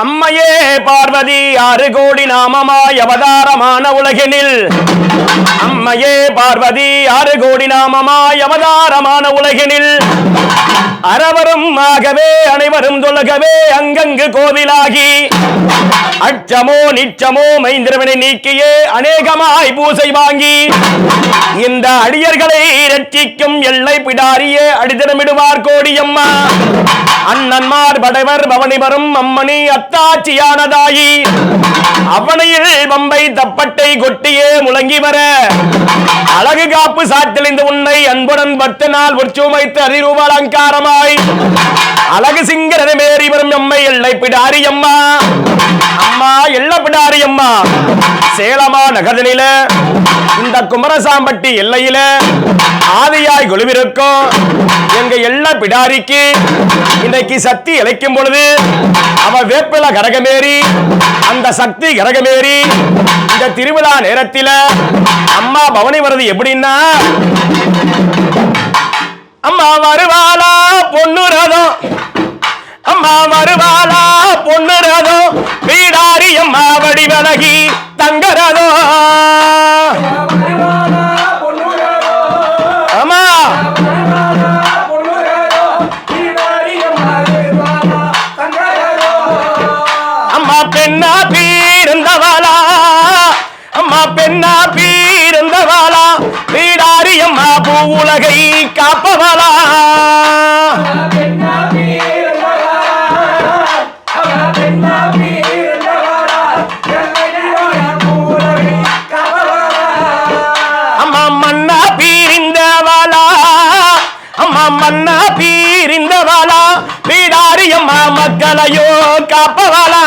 அம்மையே பார்வதி ஆறு கோடி நாமமாய் அவதாரமான உலகினில். அம்மையே பார்வதி ஆறு கோடி நாமமாய் அவதாரமான உலகினில். அறவரும் ஆகவே அனைவரும் தொழகவே அங்கங்கு கோவிலாகி. அச்சமோ நிச்சமோ மைந்திரவனை நீக்கியே அநேகமாய் பூசை வாங்கி. இந்த அடியர்களை இரட்சிக்கும் எல்லை பிடாரியே அடிதினமிடுவார் கோடியம்மா. அண்ணன்மார் படைவர் பவனி வரும் அம்மணி அத்தாட்சியானதாயி. அவனையில் பம்பை தப்பட்டை கொட்டியே முழங்கி வர. அழகு காப்பு சாத்தெளிந்த உன்னை அன்புடன் பத்து நாள் உற்சுமைத்து அதிரூப அலங்காரமாய் அழகு சிங்கரனை மேறி வரும் எம்மை எல்லை பிடாரி அம்மா. அம்மா எல்லை பிடாரி அம்மா. சேலமா நகரில இந்த குமரசாம்பட்டி எல்லையில ஆதியாய் குழுவிருக்கும் எங்க எல்ல பிடாரிக்கு இன்னைக்கு சக்தி இழைக்கும் பொழுது அவ வேப்பில கரகமேறி அந்த சக்தி கரகமேறி இந்த திருவிழா நேரத்தில அம்மா பவனி வருது எப்படின்னா அம்மா வருவாளா பொண்ணு ரதம். அம்மா வருவாளா பொண்ணு ரதம். வீடாரி அம்மா வடிவழகி தங்க ரதம். அம்மா. அம்மா பெண்ணா பீருந்தவாளா. அம்மா பெண்ணா பீருந்தவாளா. வீடாரி அம்மா பூ உலகை காப்பவாளா? அம்மா மன்னா பீரிந்தவளா? அம்மா மன்னா பீரிந்தவளா? வீடாரி அம்மா மக்களையோ காப்பவளா?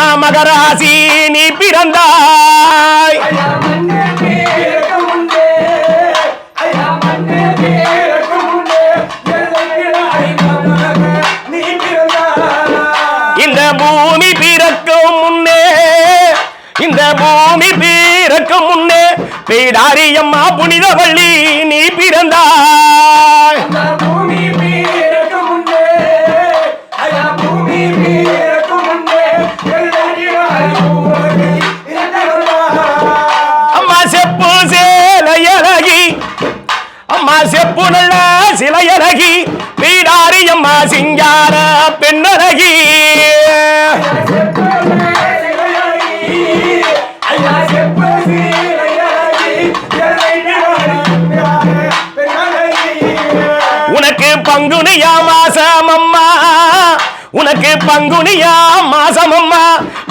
அம்மா மகராசி நீ பிறந்தாய். இந்த பூமி பிறக்கும் முன்னே இந்த பூமி பிறக்கும் முன்னே வீடாரி அம்மா புனிதவள்ளி நீ பிறந்தாய். அம்மா செப்பு நல்ல சிலையழகி வீடாரி அம்மா சிங்கார பெண்ணழகி. உனக்கு பங்குனியா மாசம் அம்மா உனக்கு பங்குனியா மாசம் அம்மா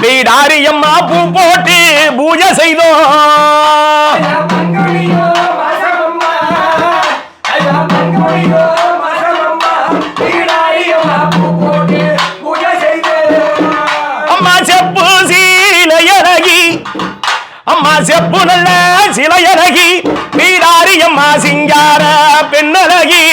வீடாரி அம்மா பூ போட்டு பூஜை செய்தோம். அம்மா செப்பு சீலையழகி அம்மா செப்பு நல்ல சிலையழகி வீடாரியம்மா சிங்கார பெண்ணழகி.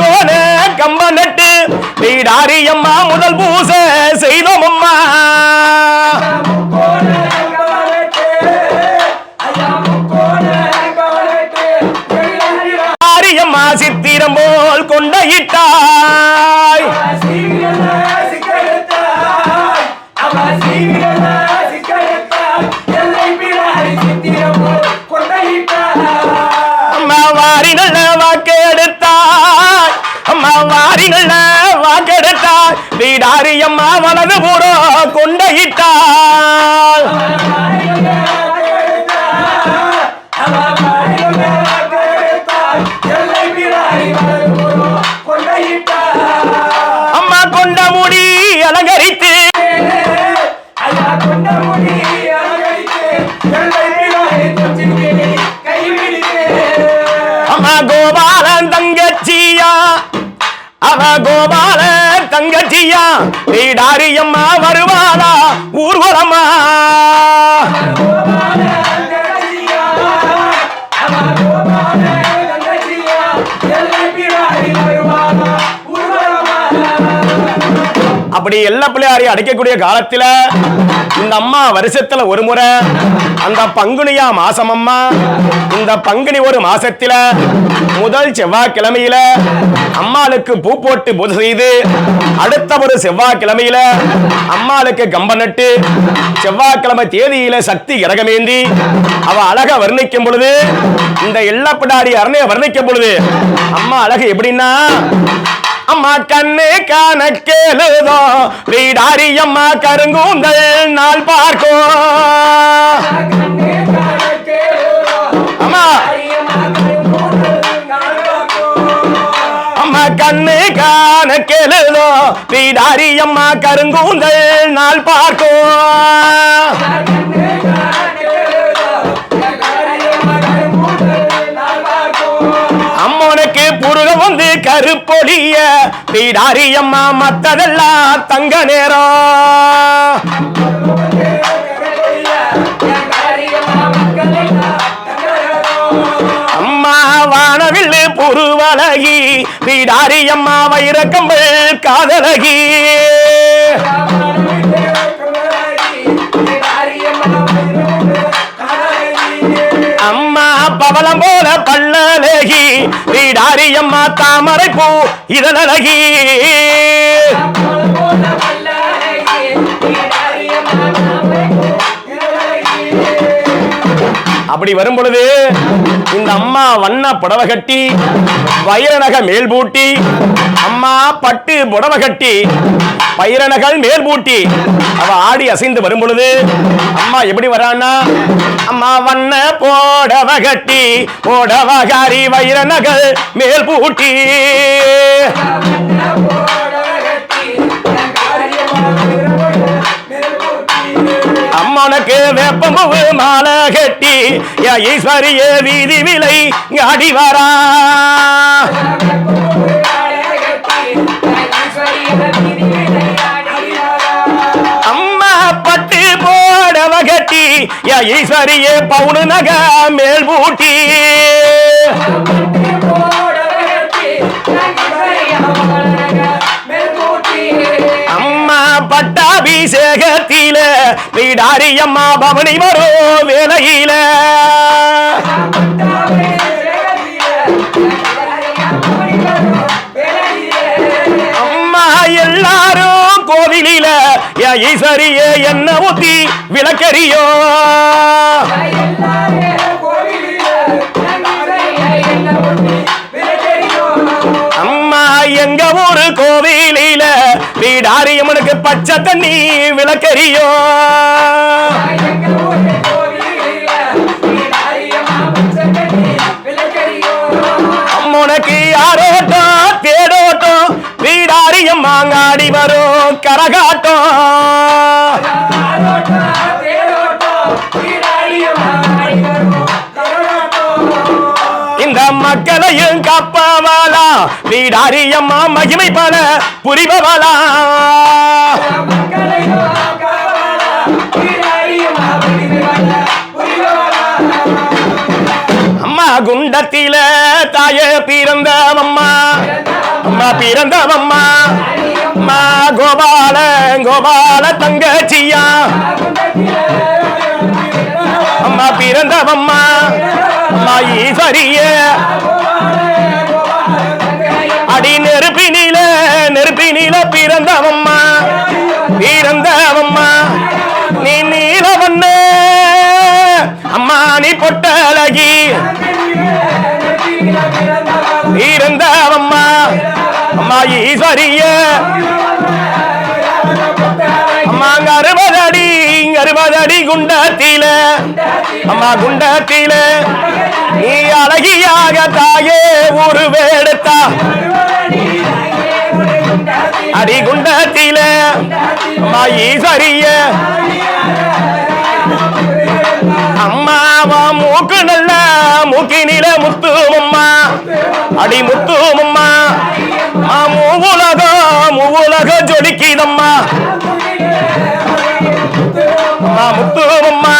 முக்கோண கம்ப நட்டு வீடாரி அம்மா முதல் பூச செய்தோம் அம்மா அம்மா சித்திரம் போல் கொண்ட இட்டாய் வாரி நல்ல வாக்கு எடுத்து அம்மா வாரி நல்ல வீடாரி அம்மா மனது பூரம் கொண்ட அவ கோபால தங்கச்சியா நீடாரியம்மா வருவாளா ஊர்வலமா அப்படி எல்லா பிள்ளையாரையும் அடைக்கக்கூடிய காலத்துல இந்த அம்மா வருஷத்துல ஒரு முறை அந்த பங்குனியா மாசம் அம்மா இந்த பங்குனி ஒரு மாசத்துல முதல் செவ்வாய்க்கிழமையில அம்மாளுக்கு பூ போட்டு பூஜை செய்து அடுத்த ஒரு செவ்வாய்க்கிழமையில அம்மாளுக்கு கம்ப நட்டு செவ்வாய்க்கிழமை தேதியில சக்தி இறகமேந்தி அவ அழக வர்ணிக்கும் பொழுது இந்த எல்லப்பிடாடி அரணைய வர்ணிக்கும் பொழுது அம்மா அழகு எப்படின்னா அம்மா கண்ணு காண கேளுதோ. வீடாரி அம்மா கருங்கூந்தல் நாள் பார்க்கும் அம்மா. அம்மா கண்ணு காண கேளுதோ. வீடாரி அம்மா கருங்கூந்தல் நாள் பார்க்கும் வந்து கருப்பொடிய வீடாரி மத்ததெல்லாம் தங்க நேரம் அம்மா வானவில்லு புருவலகி வீடாரி அம்மா வைரக்கம்பல் காதலகி. பவளம் போல பல்லழகி வீடாரி அம்மா தாமரை பூ இதழகி அப்படி வரும் பொழுது இந்த அம்மா வண்ண புடவை கட்டி வைரநக மேல் பூட்டி அம்மா பட்டு புடவை கட்டி வைரநகல் மேல் பூட்டி அவ ஆடி அசைந்து வரும் பொழுது அம்மா எப்படி வரான்னா? அம்மா வண்ண போடவ கட்டி போடவகாரி வைரநகல் மேல் பூட்டி அம்மனுக்கு வேப்பம்பூவு மாலை கட்டி ஈஸ்வரிய வீதி விலை அடி வரா. யா ஈஸ்வரியே பவுனு நக மேல் பூட்டி அம்மா பட்டாபிஷேகத்தில வீடாரி அம்மா பவனி வரும் வேலையில. யா ஈஸ்வரியே என்ன ஊத்தி விளக்கறியோ? அம்மா எங்க ஊரு கோவிலில வீடாரியம்மனுக்கு பச்சை தண்ணி விளக்கறியோ? அம்முனக்கு யாரோட்டம் தேடோட்டம் வீடாரியம் மாங்காடி வரும் கரகாட்டம். இந்த மக்களையும் கப்பவாலா வீடாரி அம்மா மகிமை பல புரிபவாலா அம்மா குண்டத்தில தாய பிறந்தவம்மா. அம்மா பிறந்தவம்மா. கோபால கோபால தங்கச்சியா? அம்மா பிறந்தவம்மா அம்மா ஈஸ்வரிய. அடி நெருப்பினில நெருப்பினில பிறந்தவம்மா பிறந்தவம்மா. நீ நீலவண்ண அம்மா நீ பொட்டழகி. பிறந்தவம்மா. அம்மா ஈஸ்வரிய. அம்மா அங்க அறுபது அடி இங்க அறுபது அடி குண்டத்தில. அம்மா குண்டத்தில. நீ அழகியாக தாயே ஒரு வேடத்தா. அடி குண்டத்தில. அம்மா ஈஸ்வரிய. அம்மாவா மூக்கு நல்ல மூக்கினில முத்து அம்மா. அடி முத்து அம்மா. உலகம் உலக ஜொலிக்கிதம்மா. அம்மா முத்துமம்மா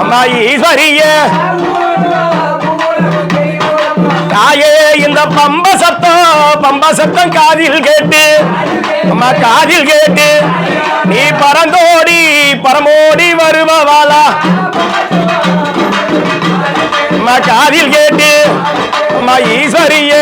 அம்மா ஈஸ்வரிய. தாயே இந்த பம்ப சத்தம் பம்ப சத்தம் காதில் கேட்டு. அம்மா காதில் கேட்டு. நீ பறந்தோடி பரமோடி வருபவாளா அம்மா காதில் கேட்டு. அம்மா ஈஸ்வரிய.